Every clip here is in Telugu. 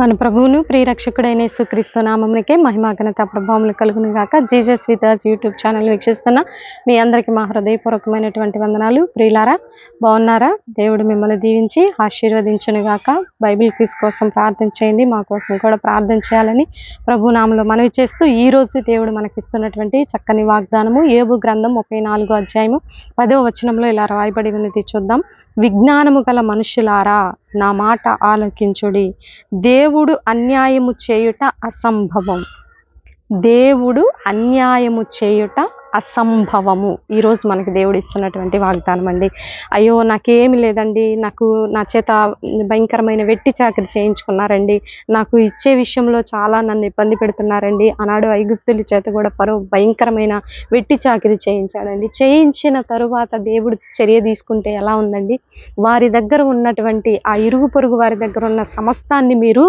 మన ప్రభువును ప్రియరక్షకుడైన సుక్రీస్తు నామమునికే మహిమా ఘనత ప్రభావములు కలుగును గాక. జీజస్ వితాజ్ యూట్యూబ్ ఛానల్ వీక్షిస్తున్న మీ అందరికీ మా హృదయపూర్వకమైనటువంటి వందనాలు. ప్రియులారా బాగున్నారా? దేవుడు మిమ్మల్ని దీవించి ఆశీర్వదించను గాక. బైబిల్ క్విజ్ కోసం ప్రార్థన చేయండి. మా కోసం కూడా ప్రార్థన చేయాలని ప్రభు నామంలో మనవి చేస్తూ ఈ రోజు దేవుడు మనకి ఇస్తున్నటువంటి చక్కని వాగ్దానము ఏబు గ్రంథం ముప్పై అధ్యాయము పదో వచనంలో ఇలా రాయబడి ఉన్నది చూద్దాం. విజ్ఞానము గల మనుషులారా నా మాట ఆలోకించుడి. దేవుడు అన్యాయము చేయుట అసంభవం. దేవుడు అన్యాయము చేయుట అసంభవము. ఈరోజు మనకి దేవుడు ఇస్తున్నటువంటి వాగ్దానం అండి. అయ్యో నాకేమి లేదండి. నాకు నా చేత భయంకరమైన వెట్టి చాకరి చేయించుకున్నారండి. నాకు ఇచ్చే విషయంలో చాలా నన్ను ఇబ్బంది పెడుతున్నారండి. ఆనాడు ఐగుప్తుల చేత కూడా పరో భయంకరమైన వెట్టి చాకరి చేయించాడండి. చేయించిన తరువాత దేవుడు చర్య తీసుకుంటే ఎలా ఉందండి? వారి దగ్గర ఉన్నటువంటి ఆ ఇరుగు పొరుగు వారి దగ్గర ఉన్న సమస్తాన్ని మీరు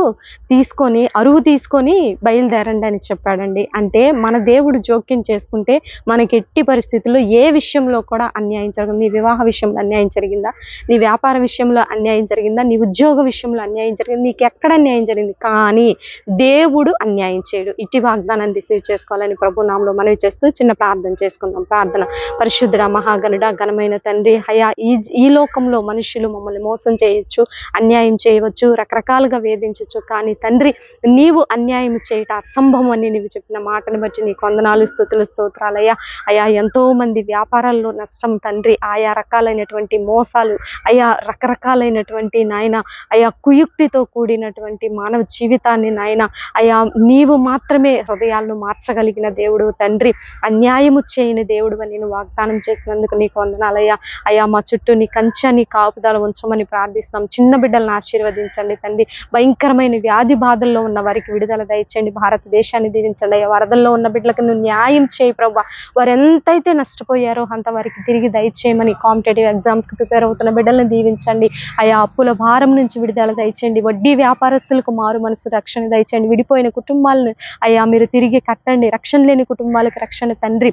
తీసుకొని అరువు తీసుకొని బయలుదేరండి అని చెప్పాడండి. అంటే మన దేవుడు జోక్యం చేసుకుంటే మన మనకి ఎట్టి పరిస్థితుల్లో ఏ విషయంలో కూడా అన్యాయం జరగదు. నీ వివాహ విషయంలో అన్యాయం జరిగిందా? నీ వ్యాపార విషయంలో అన్యాయం జరిగిందా? నీ ఉద్యోగ విషయంలో అన్యాయం జరిగింది? నీకు ఎక్కడ అన్యాయం జరిగింది? కానీ దేవుడు అన్యాయం చేయడు. ఇట్టి వాగ్దానాన్ని రిసీవ్ చేసుకోవాలని ప్రభు నామలో మనవి చేస్తూ చిన్న ప్రార్థన చేసుకుందాం. ప్రార్థన. పరిశుద్ధుడ మహాగనుడ ఘనమైన తండ్రి హయా ఈ ఈ లోకంలో మనుషులు మమ్మల్ని మోసం చేయొచ్చు అన్యాయం చేయవచ్చు రకరకాలుగా వేధించవచ్చు కానీ తండ్రి నీవు అన్యాయం చేయట అసంభవం అని నీవు చెప్పిన మాటను బట్టి నీ కొందనాలు స్థుతులు స్తోత్రాలయ్యా అయా ఎంతో మంది వ్యాపారాల్లో నష్టం తండ్రి ఆయా రకాలైనటువంటి మోసాలు అయా రకరకాలైనటువంటి నాయన అయా కుయుక్తితో కూడినటువంటి మానవ జీవితాన్ని నాయన అయా నీవు మాత్రమే హృదయాలను మార్చగలిగిన దేవుడు తండ్రి అన్యాయము చేయని దేవుడు అని నేను వాగ్దానం చేసినందుకు నీకు వందనాలయ్యా అయ్యా. మా చుట్టూ నీ కంచె నీ కాపుదల ఉంచమని ప్రార్థిస్తున్నాం. చిన్న బిడ్డలను ఆశీర్వదించండి తండ్రి. భయంకరమైన వ్యాధి బాధల్లో ఉన్న వారికి విడుదల దయచేయండి. భారతదేశాన్ని దీవించండి. అయ్యా వరదల్లో ఉన్న బిడ్డలకు నువ్వు న్యాయం చేయి ప్రభా. వారు ఎంతైతే నష్టపోయారో అంత వారికి తిరిగి దయచేయమని కాంపిటేటివ్ ఎగ్జామ్స్కి ప్రిపేర్ అవుతున్న బిడ్డలను దీవించండి. ఆయా అప్పుల భారం నుంచి విడుదల దయచేయండి. వడ్డీ వ్యాపారస్తులకు మారు మనసు రక్షణ దయచేయండి. విడిపోయిన కుటుంబాలను అయ్యా మీరు తిరిగి కట్టండి. రక్షణ లేని కుటుంబాలకు రక్షణ తండ్రి.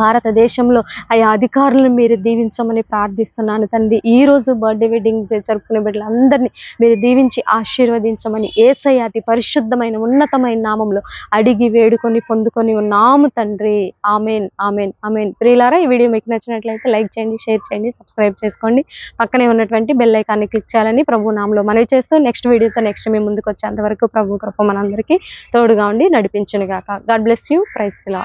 భారతదేశంలో ఆయా అధికారులను మీరు దీవించమని ప్రార్థిస్తున్నాను తండ్రి. ఈ రోజు బర్త్డే వెడ్డింగ్ జరుపుకునే బిడ్డలందరినీ మీరు దీవించి ఆశీర్వదించమని ఏసయ్య అతి పరిశుద్ధమైన ఉన్నతమైన నామంలో అడిగి వేడుకొని పొందుకొని ఉన్నాము తండ్రి. Amen amen amen. ప్రియులారా ఈ వీడియో మీకు నచ్చినట్లయితే లైక్ చేయండి షేర్ చేయండి సబ్స్క్రైబ్ చేసుకోండి. పక్కనే ఉన్నటువంటి బెల్ ఐకాన్ని క్లిక్ చేయాలని ప్రభు నామంలో మనవి చేస్తూ నెక్స్ట్ వీడియోతో నెక్స్ట్ మేము ముందుకు వచ్చేంత వరకు ప్రభు కృప మనందరికీ తోడుగా ఉండి నడిపించును గాక God bless you. Praise law